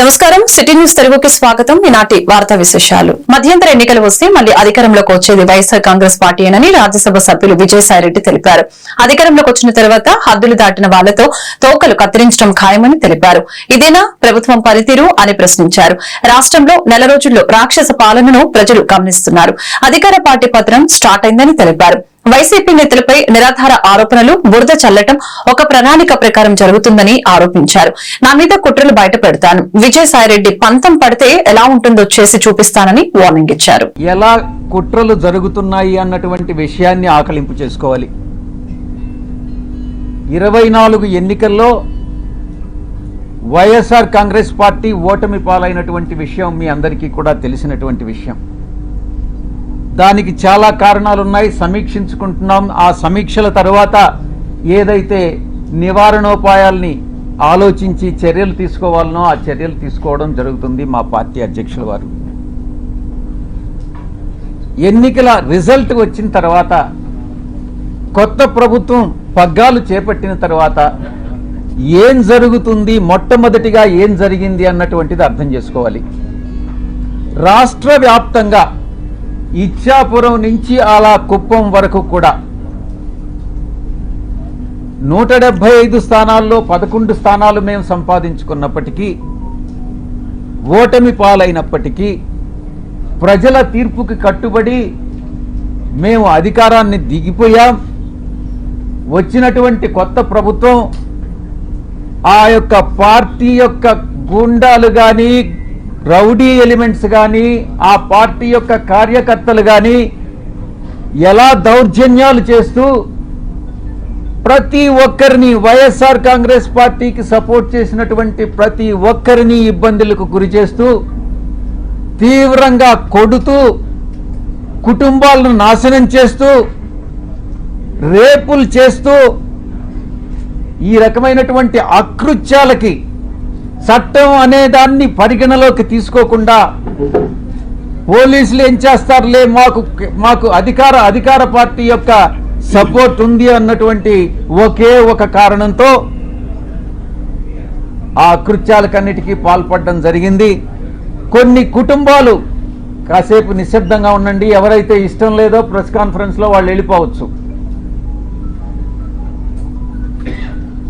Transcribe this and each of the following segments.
నమస్కారం. City news తెలుగుకి స్వాగతం. ఈనాటి వార్తా విశేషాలు. మధ్యంతర ఎన్నికలు వస్తే మళ్ళీ అధికారంలోకి వచ్చేది వైఎస్ఆర్ కాంగ్రెస్ పార్టీయేనని రాజ్యసభ సభ్యులు విజయసాయిరెడ్డి తెలిపారు. అధికారంలోకి వచ్చిన తర్వాత హద్దులు దాటిన వాళ్ళతో తోకలు కత్తిరించడం ఖాయమని తెలిపారు. ఇదేనా ప్రభుత్వం పనితీరు అని ప్రశ్నించారు. రాష్ట్రంలో నెల రోజుల్లో రాక్షస పాలనను ప్రజలు గమనిస్తున్నారు. అధికార పార్టీ పత్రం స్టార్ట్ అయిందని తెలిపారు. వైసీపీ నేతలపై నిరాధార ఆరోపణలు బురద చల్లటం ఒక ప్రణాళిక ప్రకారం జరుగుతుందని ఆరోపించారు. నా మీద కుట్రలు బయట పెడతాను. విజయసాయిరెడ్డి పంతం పడితే ఎలా ఉంటుందో చేసి చూపిస్తానని వార్నింగ్ ఇచ్చారు. ఎలా కుట్రలు జరుగుతున్నాయి అన్నటువంటి విషయాన్ని ఆకలింపు చేసుకోవాలి. ఇరవై నాలుగు ఎన్నికల్లో వైఎస్ఆర్ కాంగ్రెస్ పార్టీ ఓటమి పాలైనటువంటి విషయం మీ అందరికీ కూడా తెలిసినటువంటి విషయం. దానికి చాలా కారణాలు ఉన్నాయి సమీక్షించుకుంటున్నాం. ఆ సమీక్షల తర్వాత ఏదైతే నివారణోపాయాల్ని ఆలోచించి చర్యలు తీసుకోవాలనో ఆ చర్యలు తీసుకోవడం జరుగుతుంది మా పార్టీ అధ్యక్షుల వారు. ఎన్నికల రిజల్ట్ వచ్చిన తర్వాత కొత్త ప్రభుత్వం పగ్గాలు చేపట్టిన తర్వాత ఏం జరుగుతుంది మొట్టమొదటిగా ఏం జరిగింది అన్నటువంటిది అర్థం చేసుకోవాలి. రాష్ట్ర వ్యాప్తంగా ఇచ్చాపురం నుంచి అలా కుప్పం వరకు కూడా. నూట డెబ్బై ఐదు స్థానాల్లో పదకొండు స్థానాలు మేము సంపాదించుకున్నప్పటికీ ఓటమి పాలైనప్పటికీ ప్రజల తీర్పుకి కట్టుబడి మేము అధికారాన్ని దిగిపోయాం. వచ్చినటువంటి కొత్త ప్రభుత్వం ఆ యొక్క పార్టీ యొక్క గుండాలు కానీ రౌడీ ఎలిమెంట్స్ కానీ ఆ పార్టీ యొక్క కార్యకర్తలు కానీ ఎలా దౌర్జన్యాలు చేస్తూ ప్రతి ఒక్కరిని వైఎస్ఆర్ కాంగ్రెస్ పార్టీకి సపోర్ట్ చేసినటువంటి ప్రతి ఒక్కరిని ఇబ్బందులకు గురి చేస్తూ తీవ్రంగా కొడుతూ కుటుంబాలను నాశనం చేస్తూ రేపులు చేస్తూ ఈ రకమైనటువంటి అకృత్యాలకి చట్టం అనే దాన్ని పరిగణలోకి తీసుకోకుండా పోలీసులు ఏం చేస్తారులే? మాకు మాకు అధికార అధికార పార్టీ యొక్క సపోర్ట్ ఉంది అన్నటువంటి ఒకే ఒక కారణంతో ఆ కృత్యాలకన్నిటికీ పాల్పడడం జరిగింది. కొన్ని కుటుంబాలు కాసేపు నిశ్శబ్దంగా ఉండండి ఎవరైతే ఇష్టం లేదో ప్రెస్ కాన్ఫరెన్స్లో వాళ్ళు వెళ్ళిపోవచ్చు.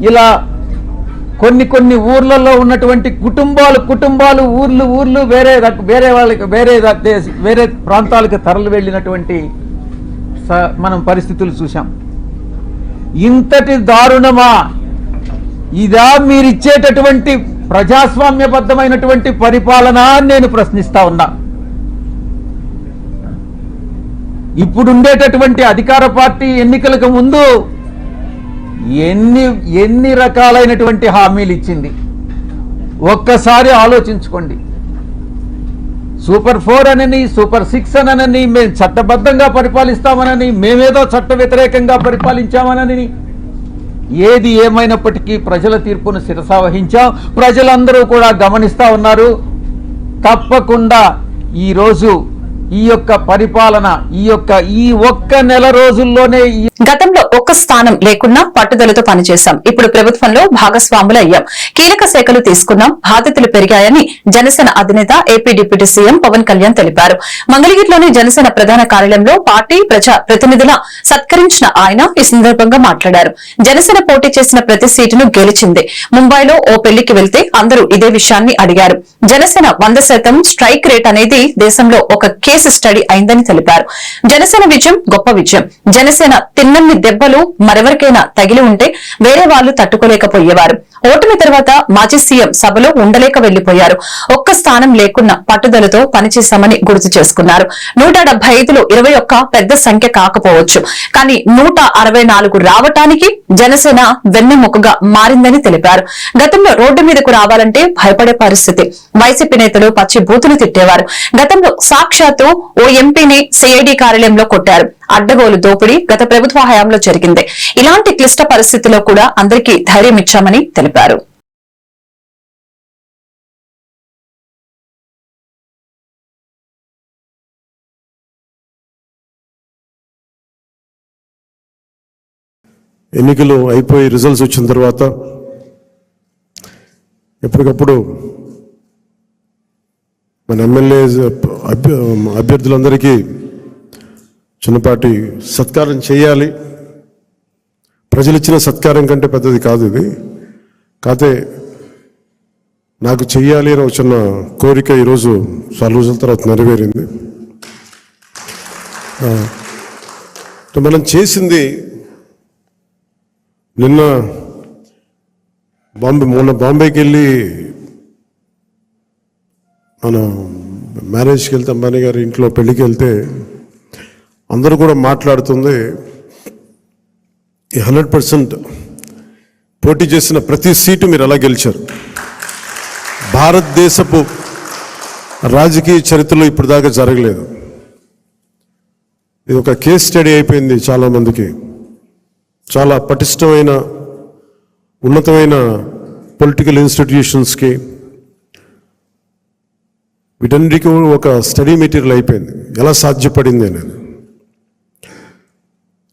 ఇలా కొన్ని కొన్ని ఊర్లలో ఉన్నటువంటి కుటుంబాలు కుటుంబాలు ఊర్లు ఊర్లు వేరే వేరే వాళ్ళకి వేరే దేశ- వేరే ప్రాంతాలకు తరలి వెళ్ళినటువంటి స- మనం పరిస్థితులు చూసాం ఇంతటి దారుణమా? ఇదా మీరిచ్చేటటువంటి ప్రజాస్వామ్యబద్ధమైనటువంటి పరిపాలన నేను ప్రశ్నిస్తా ఉన్నా. ఇప్పుడుండేటటువంటి అధికార పార్టీ ఎన్నికలకు ముందు ఎన్ని ఎన్ని రకాలైనటువంటి హామీలు ఇచ్చింది? ఒక్కసారి ఆలోచించుకోండి. సూపర్ ఫోర్ అనని సూపర్ సిక్స్ అనని మేము చట్టబద్ధంగా పరిపాలిస్తామనని మేమేదో చట్ట వ్యతిరేకంగా పరిపాలించామనని ఏది ఏమైనప్పటికీ ప్రజల తీర్పును శిరసావహించాం ప్రజలందరూ కూడా గమనిస్తా ఉన్నారు. తప్పకుండా ఈరోజు ఈ యొక్క పరిపాలన ఈ యొక్క ఈ ఒక్క నెల రోజుల్లోనే గతంలో ఒక్క స్థానం లేకున్నా పట్టుదలతో పనిచేశాం. ఇప్పుడు ప్రభుత్వంలో భాగస్వాములు అయ్యాం. కీలక శాఖలు తీసుకున్నాం. బాధ్యతలు పెరిగాయని జనసేన అధినేత AP deputy CM Pawan Kalyan తెలిపారు. మంగళగిరిలోని జనసేన ప్రధాన కార్యాలయంలో పార్టీ ప్రజా ప్రతినిధుల సత్కరించిన ఆయన ఈ సందర్భంగా మాట్లాడారు. జనసేన పోటీ చేసిన ప్రతి సీటును గెలిచింది. ముంబైలో ఓ పెళ్ళికి వెళ్తే అందరూ ఇదే విషయాన్ని అడిగారు. జనసేన వంద శాతం స్ట్రైక్ రేట్ అనేది దేశంలో ఒక కే కేసు స్టడీ అయిందని తెలిపారు. జనసేన విజయం గొప్ప విజయం. జనసేన తిన్నన్ని దెబ్బలు మరెవరికైనా తగిలి ఉంటే వేరే వాళ్ళు తట్టుకోలేకపోయేవారు. ఓటమి తర్వాత మాజీ సీఎం సభలో ఉండలేక వెళ్ళిపోయారు ఒక్క స్థానం లేకున్నా పట్టుదలతో పనిచేశామని గుర్తు చేసుకున్నారు. నూట డెబ్బై ఐదులో ఇరవై ఒక్క పెద్ద సంఖ్య కాకపోవచ్చు. కానీ నూట అరవై నాలుగు రావటానికి జనసేన వెన్నెముకగా మారిందని తెలిపారు. గతంలో రోడ్డు మీదకు రావాలంటే భయపడే పరిస్థితి. వైసీపీ నేతలు పచ్చి బూతులు తిట్టేవారు. గతంలో సాక్షాత్తు ఓ ఎంపీని సిఐడి కార్యాలయంలో కొట్టారు. అడ్డగోలు దోపిడీ గత ప్రభుత్వ హయాంలో జరిగింది. ఇలాంటి క్లిష్ట పరిస్థితుల్లో కూడా అందరికీ ధైర్యం ఇచ్చామని తెలిపారు. ఎన్నికలు అయిపోయి రిజల్ట్స్ వచ్చిన తర్వాత ఎప్పటికప్పుడు మన ఎమ్మెల్యే అభ్య అభ్యర్థులందరికీ చిన్నపాటి సత్కారం చేయాలి. ప్రజలు ఇచ్చిన సత్కారం కంటే పెద్దది కాదు ఇది. కాకపోతే నాకు చెయ్యాలి అని ఒక చిన్న కోరిక ఈరోజు చాలా రోజుల తర్వాత నెరవేరింది. మనం చేసింది నిన్న బాంబే మొన్న బాంబేకి వెళ్ళి మనం మ్యారేజ్కి వెళ్తే అంబానీ గారి ఇంట్లో పెళ్ళికి వెళ్తే అందరూ కూడా మాట్లాడుతుంది ఈ హండ్రెడ్ పర్సెంట్ పోటీ చేసిన ప్రతి సీటు మీరు ఎలా గెలిచారు. భారతదేశపు రాజకీయ చరిత్రలో ఇప్పుడు దాకా జరగలేదు. ఇది ఒక కేస్ స్టడీ అయిపోయింది చాలా మందికి చాలా పటిష్టమైన ఉన్నతమైన పొలిటికల్ ఇన్స్టిట్యూషన్స్కి వీటన్నిటికీ ఒక స్టడీ మెటీరియల్ అయిపోయింది. ఎలా సాధ్యపడింది అనేది.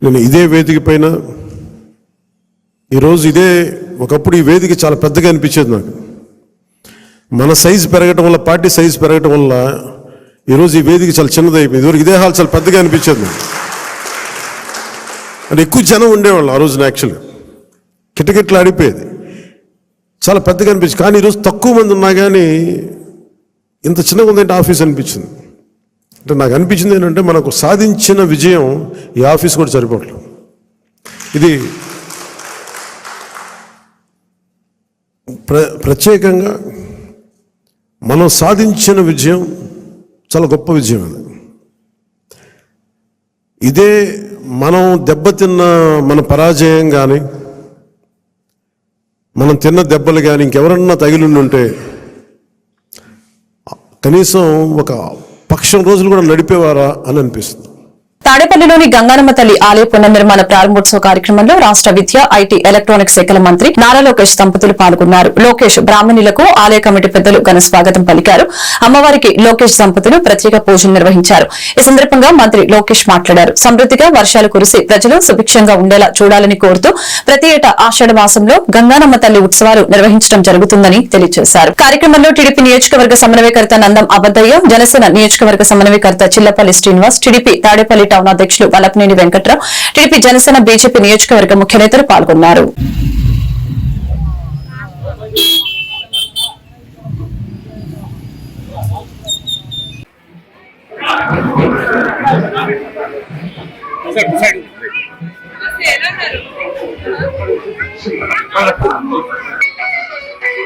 నేను ఇదే వేదిక పైన ఈరోజు ఇదే ఒకప్పుడు ఈ వేదిక చాలా పెద్దగా అనిపించేది నాకు. మన సైజు పెరగటం వల్ల పార్టీ సైజు పెరగటం వల్ల ఈరోజు ఈ వేదిక చాలా చిన్నదైపోయింది ఇదివరకు ఇదే హాల్ చాలా పెద్దగా అనిపించేది నాకు. అంటే ఎక్కువ జనం ఉండేవాళ్ళు ఆ రోజున యాక్చువల్గా కిటకిట్లు ఆడిపోయేది చాలా పెద్దగా అనిపించింది. కానీ ఈరోజు తక్కువ మంది ఉన్నా కానీ ఇంత చిన్నగా ఉందంటే ఆఫీస్ అనిపించింది. అంటే నాకు అనిపించింది ఏంటంటే మనకు సాధించిన విజయం ఈ ఆఫీస్ కూడా సరిపోవట్లేదు. ఇది ప్ర ప్రత్యేకంగా మనం సాధించిన విజయం చాలా గొప్ప విజయం అది. ఇదే మనం దెబ్బతిన్న మన పరాజయం కానీ మనం తిన్న దెబ్బలు కానీ ఇంకెవరన్నా తగిలి ఉంటే కనీసం ఒక పక్షం రోజులు కూడా నడిపేవారా అని అనిపిస్తుంది. తాడేపల్లిలోని గంగానమ్మ తల్లి ఆలయ పునర్నిర్మాణ ప్రారంభోత్సవ కార్యక్రమంలో రాష్ట విద్య ఐటీ ఎలక్ట్రానిక్స్ శాఖల మంత్రి నారా లోకేష్ దంపతులు పాల్గొన్నారు. లోకేష్ బ్రాహ్మణులకు ఆలయ కమిటీ పెద్దలు ఘన స్వాగతం పలికారు. అమ్మవారికి లోకేష్ దంపతులు ప్రత్యేక పూజలు నిర్వహించారు. ఈ సందర్భంగా మంత్రి లోకేష్ మాట్లాడారు. సమృద్దిగా వర్షాలు కురిసి ప్రజలు సుభిక్షంగా ఉండేలా చూడాలని కోరుతూ ప్రతి ఏటా ఆషాఢ మాసంలో గంగానమ్మ తల్లి ఉత్సవాలు నిర్వహించడం జరుగుతుందని తెలియజేశారు. కార్యక్రమంలో టీడీపీ నియోజకవర్గ సమన్వయకర్త నందం అబద్దయ్య జనసేన నియోజకవర్గ సమన్వయకర్త చిల్లపల్లి శ్రీనివాస్ టీడీపీ తాడేపల్లి టౌన్ అధ్యక్షులు వలపనేని వెంకట్రావు. టీడీపీ జనసేన బీజేపీ నియోజకవర్గ ముఖ్య నేతలు పాల్గొన్నారు.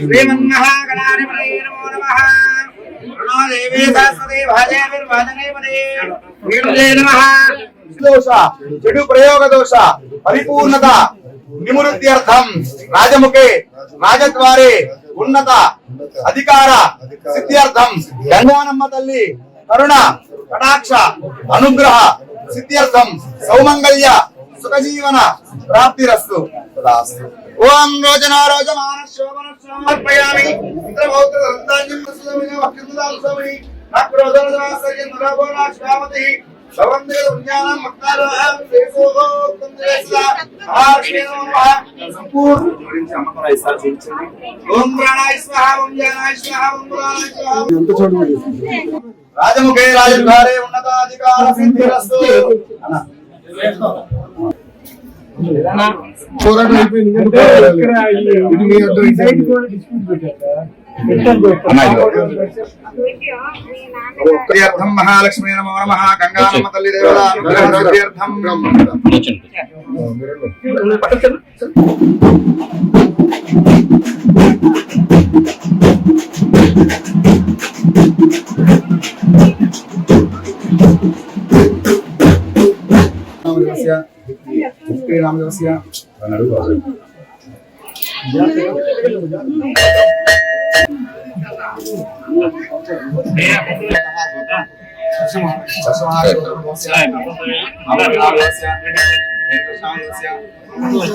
कावे प्यास बोले శ్రీమన్మహాగణాధిపతయే నమో నమః ప్రణో దేవీ సరస్వతి భాజేర్వాదనే పదే వీరుజే నమః దోష చెడు ప్రయోగ దోష పరిపూర్ణత నివృత్త్యర్థం రాజముఖే రాజద్వారే ఉన్నత అధికార సిద్ధ్యర్థం గంగానమ్మ తల్లి కరుణ కటాక్ష అనుగ్రహ సిద్ధ్యర్థం సౌమంగళ్య సుఖజీవన ప్రాప్తిరస్తు తదాస్తు. ఓం రోజన వక్రదుదాంసమి నక్రోదనదాసర్యం నరభోనా శ్రావతి భవంతే స్వాహ రాజముఖే రాజద్వారే ఉన్నతాధికార సిద్ధిరస్తు పోరాటం అయిపోయింది. తీర్థం మహాలక్ష్మీ నమో నమః గంగానమ్మ తల్లి దేవత ರಹಸ್ಯ ನಡುವೆ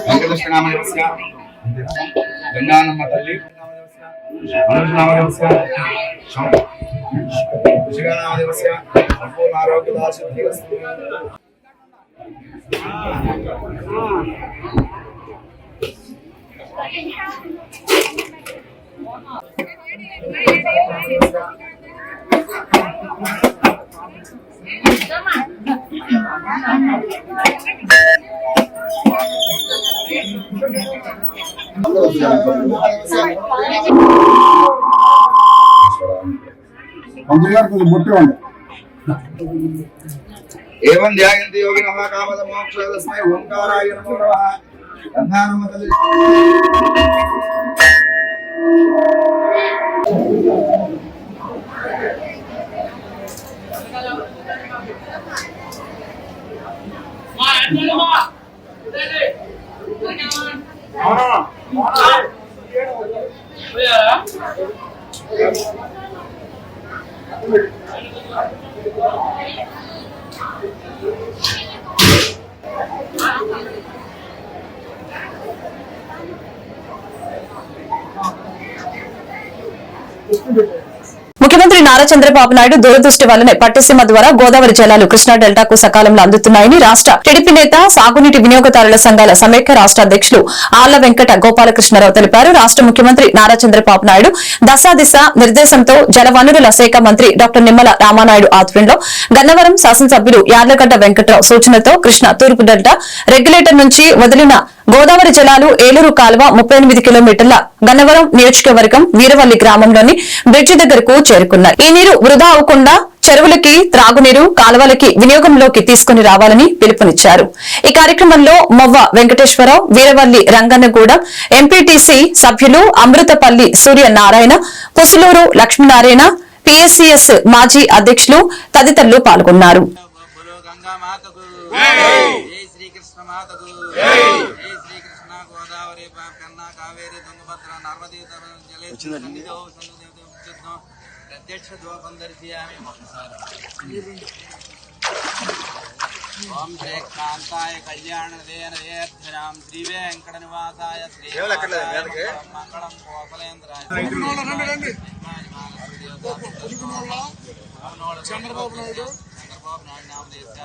ವೆಂಕಟಕೃಷ್ಣನಾಮದೇವಸ್ಯ ಗಂಗಾನಮ್ಮ ತಲ್ಲಿ ಮನೋಜನಾಮದೇವಸ್ಯ ಋಷಿಗಾನಾಮದೇವಸ್ಯ ಸಂಪೂರ್ಣ ಆರೋಗ್ಯದ ಸಿದ್ಧಿರಸ್ತು మంత్రి గారు కొంచెం ముట్టి ఉంది ఏవం ధ్యాయంతి యోగినః కామద మోక్షదస్మై ఓంకారాయ నమో నమః గంగానమ్మ తల్లి ముఖ్యమంత్రి నారా చంద్రబాబు నాయుడు దూరదృష్టి వల్లనే పట్టిసీమ ద్వారా గోదావరి జలాలు కృష్ణా డెల్టాకు సకాలంలో అందుతున్నాయని రాష్ట టీడీపీ నేత సాగునీటి వినియోగదారుల సంఘాల సమైక్య రాష్ట అధ్యక్షులు ఆళ్ళ వెంకట గోపాలకృష్ణారావు తెలిపారు. రాష్ట ముఖ్యమంత్రి నారా చంద్రబాబు నాయుడు దశాదిశ నిర్దేశంతో జలవనరుల శాఖ మంత్రి డాక్టర్ నిమ్మల రామానాయుడు ఆధ్వర్యంలో గన్నవరం శాసనసభ్యులు యార్లగడ్డ వెంకట్రావు సూచనతో కృష్ణా తూర్పు డెల్టా రెగ్యులేటర్ నుంచి వదిలిన గోదావరి జలాలు ఏలూరు కాలువ ముప్పై ఎనిమిది కిలోమీటర్ల గన్నవరం నియోజకవర్గం వీరవల్లి గ్రామంలోని బ్రిడ్జి దగ్గరకు చేరుకున్నాయి ఈ నీరు వృధా అవ్వకుండా చెరువులకి త్రాగునీరు కాలువలకి వినియోగంలోకి తీసుకుని రావాలని పిలుపునిచ్చారు. ఈ కార్యక్రమంలో మొవ్వ వెంకటేశ్వరరావు వీరవల్లి రంగన్నగూడెం ఎంపీటీసీ సభ్యులు అమృతపల్లి సూర్యనారాయణ పుసులూరు లక్ష్మీనారాయణ పిఎస్సిఎస్ మాజీ అధ్యక్షులు తదితరులు పాల్గొన్నారు. కావేరి తుంగభద్ర నర్మదీ ప్రత్యక్ష దర్శయామి ఓం శ్రీ కాంతాయ కళ్యాణ దేన దేర్థరాం శ్రీ వెంకట నివాసాయ శ్రీ మంగళం కోసలేంద్రాయ చంద్రబాబు నాయుడు చంద్రబాబు నాయుడు నామదేశ్య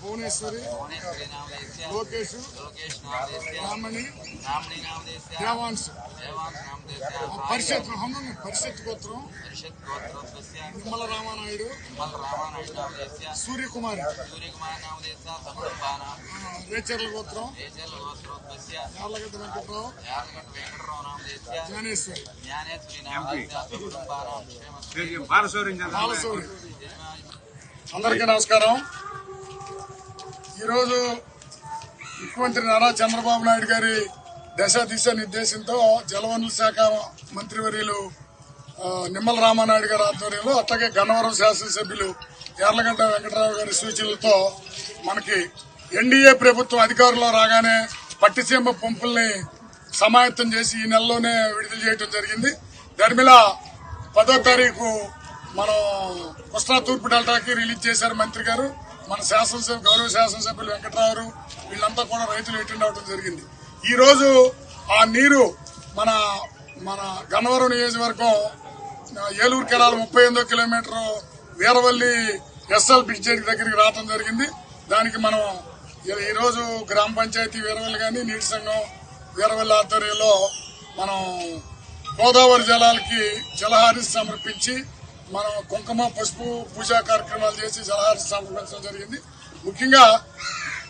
భువనేశ్వరి భువనేశ్వరి నామదేశ్య లోకేష్ లోకేష్ నామదేశ్య రామణి రామణి నామదేశ్య దేవాంశ్. దేవాంశ నామదేశ్య పరిషత్ హనుమ పరిషత్ గోత్రం పరిషత్ గోత్రోద్భస్య నిమ్మల రామానాయుడు నిమ్మల రామానాయుడు నామదేశ్య సూర్యకుమారి. సూర్యకుమార్ నామదేశ్య సముద్రపాన రేచర్ల గోత్రం యార్లగడ్డ వెంకట్రావు వెంకటరావు జ్ఞానేశ్వరి. జ్ఞానేశ్వరి నామదేశ్య సముద్రపాన క్షేమ బాలసూరి అందరికీ నమస్కారం. ఈరోజు ముఖ్యమంత్రి నారా చంద్రబాబు నాయుడు గారి దశ దిశ నిర్దేశంతో జలవనరుల శాఖ మంత్రివర్యులు నిమ్మల రామానాయుడు గారి ఆధ్వర్యంలో అట్లాగే గన్నవరం శాసనసభ్యులు యార్లగడ్డ వెంకటరావు గారి సూచనలతో మనకి ఎన్డీఏ ప్రభుత్వం అధికారంలో రాగానే పట్టిసీమ పంపుల్ని సమాయత్తం చేసి ఈ నెలలోనే విడుదల చేయడం జరిగింది. ధర్మిల పదో తారీఖు మనం కృష్ణా తూర్పు డెల్టాకి రిలీజ్ చేశారు మంత్రి గారు. మన శాసనసభ గౌరవ శాసనసభ్యులు వెంకటరావు వీళ్ళంతా కూడా రైతులు అటెండ్ అవడం జరిగింది. ఈ రోజు ఆ నీరు మన మన గన్నవరం నియోజకవర్గం ఏలూరు కెనాల్ ముప్పై ఎనిమిదో కిలోమీటర్ వీరవల్లి ఎస్ఎల్ బ్రిడ్జ్ దగ్గరికి రావడం జరిగింది. దానికి మనం ఈరోజు గ్రామ పంచాయతీ వీరవల్లి కానీ నీటి సంఘం వీరవల్లి ఆధ్వర్యంలో మనం గోదావరి జలాలకి జలహారి సమర్పించి మనం కుంకుమ పసుపు పూజా కార్యక్రమాలు చేసి జలహార సమర్పించడం జరిగింది. ముఖ్యంగా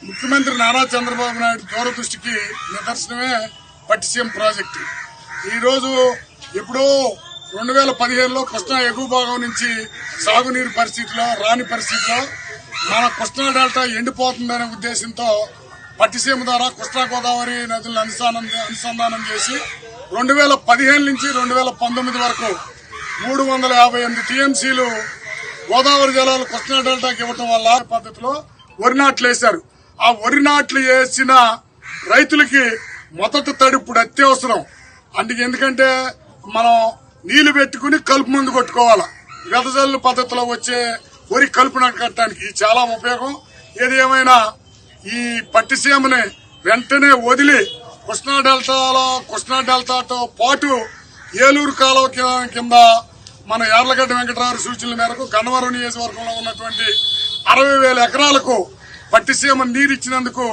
ముఖ్యమంత్రి నారా చంద్రబాబు నాయుడు దూరదృష్టికి నిదర్శనమే పట్టిసీమ ప్రాజెక్టు. ఈరోజు ఎప్పుడో రెండు వేల పదిహేనులో కృష్ణా ఎగువ భాగం నుంచి సాగునీరు పరిస్థితిలో రాని పరిస్థితిలో మన కృష్ణా డెల్టా ఎండిపోతుందనే ఉద్దేశంతో పట్టిసీమ ద్వారా కృష్ణా గోదావరి నదులను అనుసంధానం అనుసంధానం చేసి రెండు వేల పదిహేను నుంచి రెండు వేల పంతొమ్మిది వరకు మూడు వందల యాభై ఎనిమిది టీఎంసీలు గోదావరి జలాలు కృష్ణా డెల్టాకి ఇవ్వటం వల్ల పద్ధతిలో వరి నాట్లు వేశారు. ఆ వరి నాట్లు వేసిన రైతులకి మొదటి తడి ఇప్పుడు అత్యవసరం. అందుకే ఎందుకంటే మనం నీళ్ళు పెట్టుకుని కలుపు మందు కొట్టుకోవాలి. వెదజల్లు పద్ధతిలో వచ్చే వరి కలుపు కట్టడానికి ఇది చాలా ఉపయోగం. ఏది ఏమైనా ఈ పట్టిసీమని వెంటనే వదిలి కృష్ణా డెల్టాలో కృష్ణా డెల్టాతో పాటు ఏలూరు కాలువ కింద మన యార్లగడ్డ వెంకటరావు సూచనల మేరకు గన్నవరం నియోజకవర్గంలో ఉన్నటువంటి అరవై వేల ఎకరాలకు పట్టిసీమ నీరు ఇచ్చినందుకు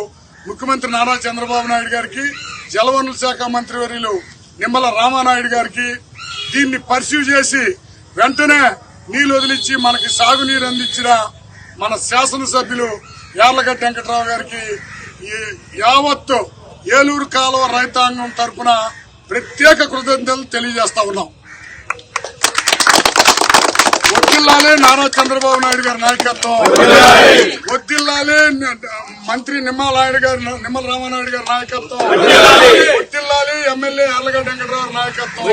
ముఖ్యమంత్రి నారా చంద్రబాబు నాయుడు గారికి జలవనరుల శాఖ మంత్రివర్యులు నిమ్మల రామానాయుడు గారికి దీన్ని పర్సూ చేసి వెంటనే నీళ్ళు వదిలిచ్చి మనకి సాగునీరు అందించిన మన శాసనసభ్యులు యార్లగడ్డ వెంకటరావు గారికి ఈ యావత్తు ఏలూరు కాలువ రైతాంగం తరఫున ప్రత్యేక కృతజ్ఞతలు తెలియజేస్తా ఉన్నాం. వద్దిల్లాలే నారా చంద్రబాబు నాయుడు గారి నాయకత్వం. వద్దిల్లాలే మంత్రి నిమ్మల నాయుడు గారి నిమ్మల రామానాయుడు గారి నాయకత్వం. వద్దిల్లాలి ఎమ్మెల్యే అల్లగడ్డ వెంకటరావు నాయకత్వం.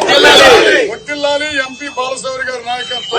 వద్దిల్లాలి ఎంపీ బాలశౌరి గారి నాయకత్వం.